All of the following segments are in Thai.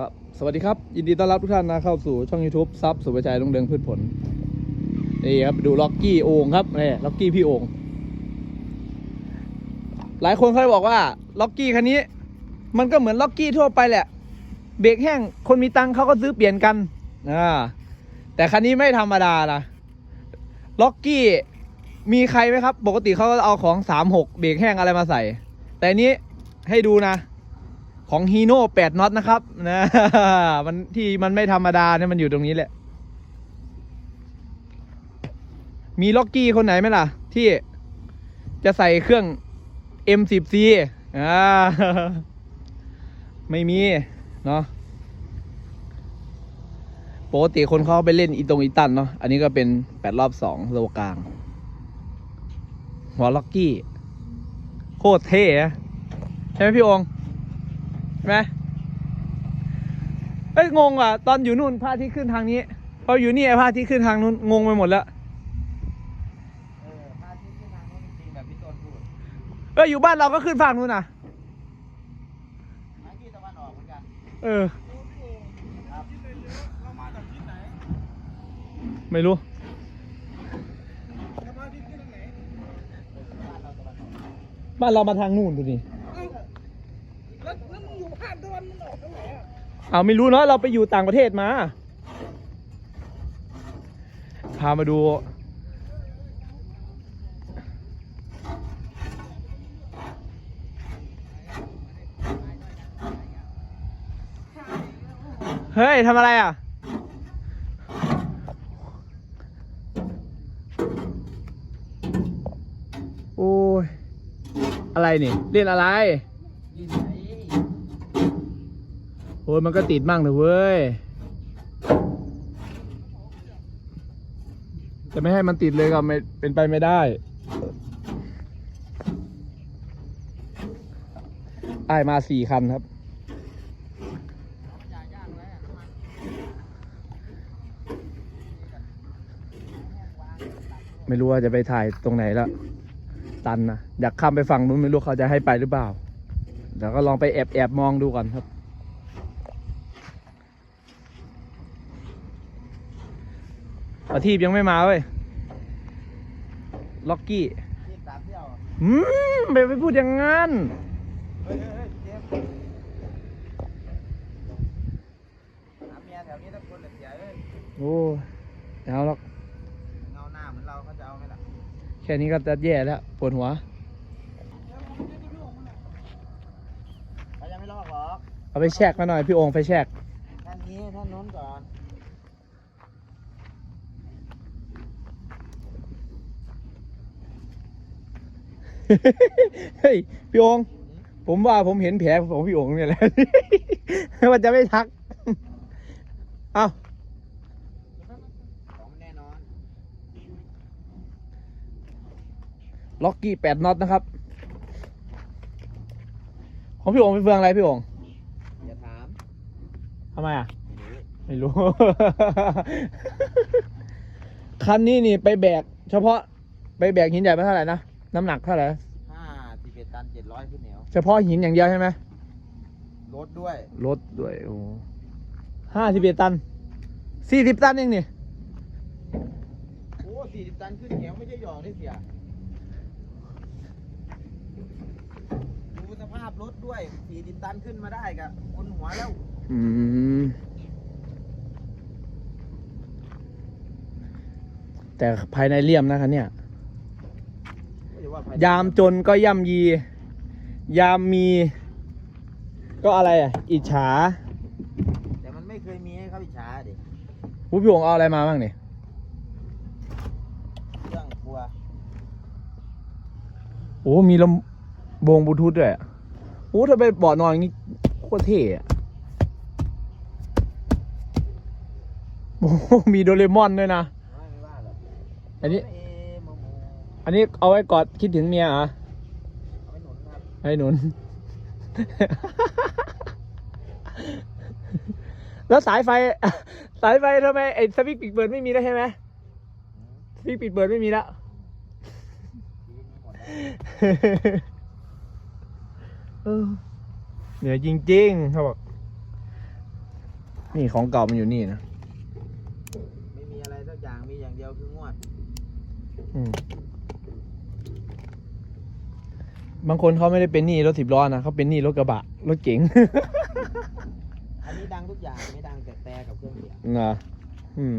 ครับสวัสดีครับ ยินดีต้อนรับทุกท่านนะเข้าสู่ช่อง YouTube ซับสุภชัยลุงเดืองพืชผล นี่ครับ ดูล็อกกี้โอ่งครับนี่ล็อกกี้พี่โอ่งหลายคนเคยบอกว่าล็อกกี้คันนี้ มันก็เหมือนล็อกกี้ทั่วไปแหละ เบรกแห้งคนมีตังค์เขาก็ซื้อเปลี่ยนกันอ่าแต่คันนี้ไม่ธรรมดานะล็อกกี้มีใครไหมครับ ปกติเขาก็เอาของ36เบรกแห้งอะไรมาใส่ แต่นี้ให้ดูนะ ของฮีโน่แปดน็อตนะครับนะมันที่มันไม่ธรรมดาเนี่ยมันอยู่ตรงนี้แหละ มีล็อกกี้คนไหนไหมล่ะ ที่จะใส่เครื่อง M10C อ่าไม่มี เนาะปกติคนเขาไปเล่นอีตรงอีตันเนาะอันนี้ก็เป็นแปดรอบสองโลกลาง หัวล็อกกี้ โคตรเท่ใช่ไหมพี่องค์ ไหมเอ้ยงงอะ ตอนอยู่นู่นพระอาที่ขึ้นทางนี้ พออยู่นี่ไอ้พระอาที่ขึ้นทางนู้นงงไปหมดแล้วเออพาที่ขึ้นทางโน้นจริงๆแบบพี่ต้นพูดเอ้ยอยู่บ้านเราก็ขึ้นฝั่งนู้นน่ะไม้ที่ตะวันออกเหมือนกันเออครับเรามาจากที่ไหนไม่รู้เรามาที่ที่ไหนบ้านเราตะวันออกบ้านเรามาทางนู่นดูนี่ เอาไม่รู้เนาะเราไปอยู่ต่างประเทศมา พามาดู เฮ้ยทำอะไรอะโอ้ย อะไรนี่ เล่นอะไร ยินไหน โอ้ยมันก็ติดมั่งเลยเว้ย จะไม่ให้มันติดเลยก็ไม่เป็นไปไม่ได้ ไอ้มาสี่คันครับ ไม่รู้ว่าจะไปถ่ายตรงไหนและตันนะอยากข้ามไปฝั่งนู้นไม่รู้เขาจะให้ไปหรือเปล่าเดี๋ยวก็ลองไปแอบแอบมองดูก่อนครับ ประทีปยังไม่มาเว้ย ล็อกกี้ที่สามเที่ยวอืมไปไปพูดอย่างนั้น เฮ้ยเฮ้ยเฮ้ยเจมส์หาเมียแถวนี้ต้องคนเหลือเสียเอ้ยโอ้ยเอาหรอกเงาหน้าเหมือนเราเขาจะเอาไหมล่ะแค่นี้ก็จะแย่แล้วปวดหัว เขายังไม่ลอกหรอกเอาไปแชกมาหน่อยพี่โองไปแชกท่านนี้ท่านโน้นก่อน เฮ้ยพี่โองผมว่าผมเห็นแผลของพี่โองเนี่ยแหละมันจะไม่ทัก เอาของมันแน่นอนล็อกกี้แปดน็อตนะครับ ของพี่โองเป็นเฟืองอะไรพี่โองอย่าถามทำไมอะไม่รู้ไม่รู้ คันนี้นี่ไปแบก เฉพาะไปแบกหินใหญ่มาเท่าไหร่นะ น้ำหนักเท่าไหร่ห้าสิบเอ็ดตันเจ็ดร้อยขึ้นเหนียวเฉพาะหินอย่างเดียวใช่ไหมรถด้วยรถด้วยโอ้ห้าสิบเอ็ดตันสี่สิบตันเองนี่โอ้สี่สิบตันขึ้นเหนียวไม่ใช่หยอกได้เสียดูสภาพรถด้วยสี่สิบตันขึ้นมาได้กับคนหัวแล้วอืมแต่ภายในเลี่ยมนะครับเนี่ย ยามจนก็ย่ำยี ยามมี ก็อะไรอะ อิจฉาแต่มันไม่เคยมีให้เขาอิจฉาดิผู้พี่หงเอาอะไรมาบ้างเนี่ยเรื่องกลัวโอ้มีลำโบงบลูทูธด้วยอะโอ้ถ้าไปเบาะนอนอย่างนี้โคตรเท่อะโอ้โหมีโดเรมอนด้วยนะ ไม่ไม่ว่าหรอกอันนี้เอโมโม อันนี้เอาไว้กอดคิดถึงเมียเหรอะเอาไว้หนุนครับให้หนุน แล้วสายไฟ สายไฟทำไมไอ้สวิตช์ปิดเบิร์ดไม่มีแล้วใช่ไหมสวิตช์ปิดเบิร์ดไม่มีแล้ว ชีวิตนี้หมดแล้วเออเหนื่อยจริงๆเขาบอกนี่ของเก่ามันอยู่นี่นะไม่มีอะไรสักอย่างมีอย่างเดียวคืองวดอืม บางคนเขาไม่ได้เป็นหนี้รถสิบล้อนะเขาเป็นหนี้รถกระบะรถเก๋ง อันนี้ดังทุกอย่างไม่ดังแต่แต่กับเครื่องเสียงนะอืม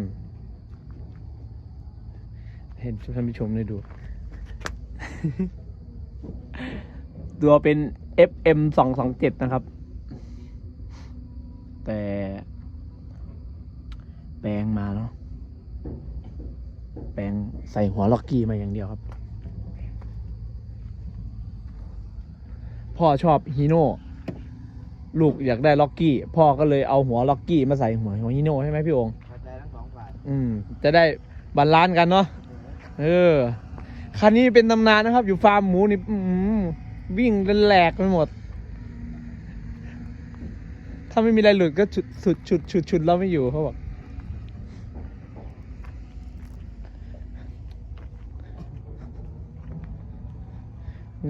เห็นท่านผู้ชมได้ดู ตัวเป็น FM สองสองเจ็ดนะครับ แต่แปลงมาเนาะแปลงใส่หัวล็อกกี้มาอย่างเดียวครับ พ่อชอบฮีโน่ลูกอยากได้ล็อกกี้ พ่อก็เลยเอาหัวล็อกกี้มาใส่หัวหัวฮีโน่ใช่ไหมพี่องค์เข้าใจทั้งสองฝ่ายอืม จะได้บาลานซ์กันเนาะเออคันนี้เป็นตำนานนะครับ อยู่ฟาร์มหมูนี่อื้อหือวิ่งเป็นแหลกไปหมด ถ้าไม่มีอะไรหลุดก็ฉุดสุดฉุดฉุดฉุดเราไม่อยู่เขาบอก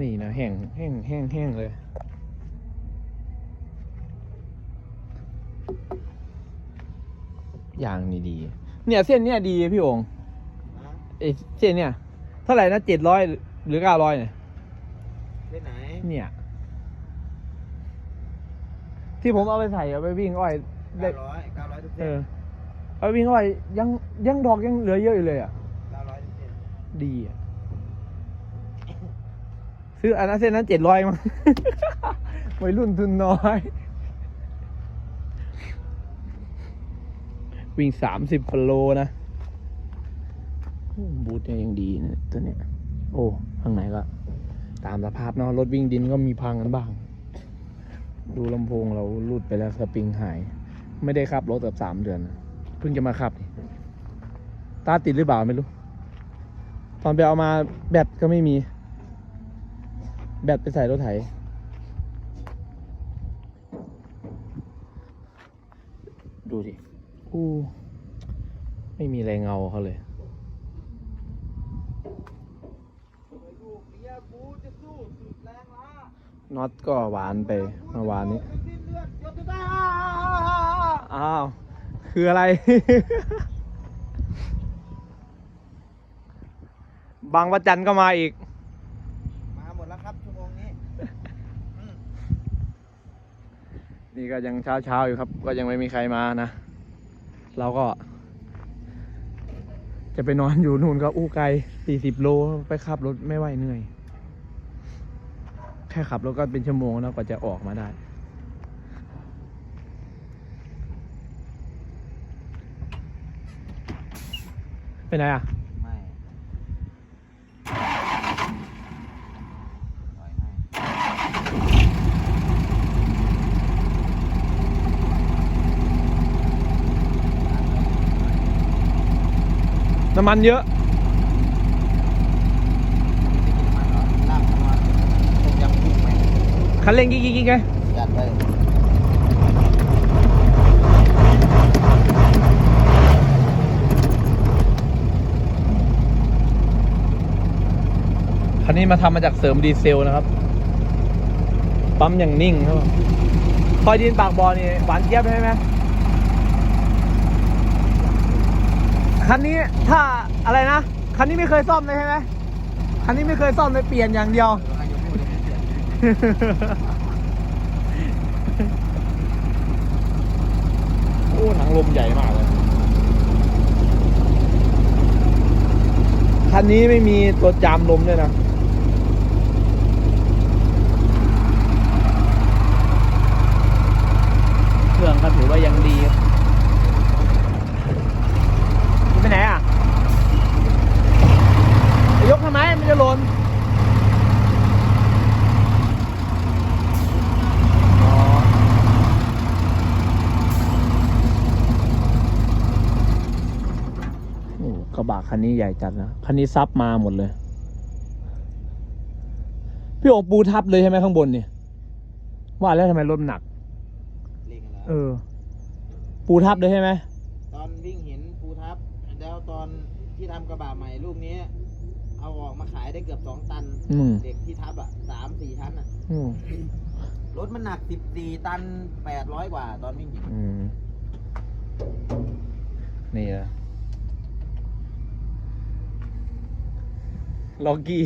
นี่นะแห้งแห้งแห้งแห้งเลยอย่างนี้ดี เนี่ยเส้นเนี่ยดีพี่องค์นะเอยเส้นเนี่ย เท่าไหร่นะเจ็ดร้อยหรือเก้าร้อยเนี่ยเส้นไหน เนี่ย ที่ผมเอาไปใส่เอาไปวิ่งอ้อยได้เก้าร้อยเก้าร้อยทุกเอเส้นอเอาไปวิ่งอ้อยยังยังดอกยังเหลือเยอะอยู่เลยอะเก้าร้อยทุกเส้นดีอะ ซื้ออันนั้นเส้นนั้นเจ็ดร้อยมั้งวัยรุ่นทุนน้อย วิ่งสามสิบกิโลนะบูทเนี่ยยังดีนะตัวเนี้ย โอ้ข้างในก็ ตามสภาพเนาะรถวิ่งดินก็มีพังกันบ้าง ดูลำโพงเราลุดไปแล้วสปริงหาย ไม่ได้ขับรถแบบสามเดือน เพิ่งจะมาขับ ตาติดหรือเปล่าไม่รู้ ตอนไปเอามาแบตก็ไม่มี แบตไปใส่รถไถ ดูดิ อู้ ไม่มีอะไรเงาเขาเลยลูกเมียกูจะสู้สุดแรงละน็อตก็หวานไปเมื่อวานนี้สิ้นเลือดหยดตาอ้าว คืออะไร บางประจันก็มาอีก มาหมดแล้วครับชั่วโมงนี้ นี่ก็ยังเช้าเช้าๆอยู่ครับ ก็ยังไม่มีใครมานะ เราก็ จะไปนอนอยู่นู่นก็อู้ไกลสี่สิบโลไปขับรถไม่ไหวเหนื่อย แค่ขับรถก็เป็นชั่วโมงแล้วกว่าจะออกมาได้ไปไหนอะ ไม่ปล่อยให้ น้ำมันเยอะลาบนอนต้มยำกุ้งไหมคันเร่งกิ๊กกิ๊กไงจัดไปคันนี้มาทำมาจากเสริมดีเซลนะครับ ปั๊มอย่างนิ่งครับคอยดินปากบอนี่หวานเจี๊ยบใช่ไหม คันนี้ถ้าอะไรนะ คันนี้ไม่เคยซ่อมเลยใช่ไหมคันนี้ไม่เคยซ่อมเลยเปลี่ยนอย่างเดียว โอ้ถังลมใหญ่มากเลย คันนี้ไม่มีตัวจามลมด้วยนะเครื่องก็ถือว่ายังดีนี่ไปไหนอะจะยกทำไม มันจะหล่นอ๋อโอ้กระบะคั นนี้ใหญ่จัดนะคันนี้ซับมาหมดเลย พี่โองปูทับเลยใช่ไหมข้างบนเนี่ยว่าแล้วทำไมรถมันหนักเล่งกันเอแล้วอปูทับเลยใช่ไหมตอนวิ่งเห็นภูทับ แล้วตอนที่ทำกระบะใหม่ลูกนี้ เอาออกมาขายได้เกือบสองตัน อืมเด็กที่ทับอะสามสี่ตันอะ อืมรถมันหนักสิบสี่ตันแปดร้อยกว่า ตอนวิ่งหญิงอืมนี่นะ ล็อกกี้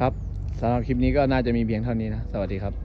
ครับสำหรับคลิปนี้ก็น่าจะมีเพียงเท่านี้นะ สวัสดีครับ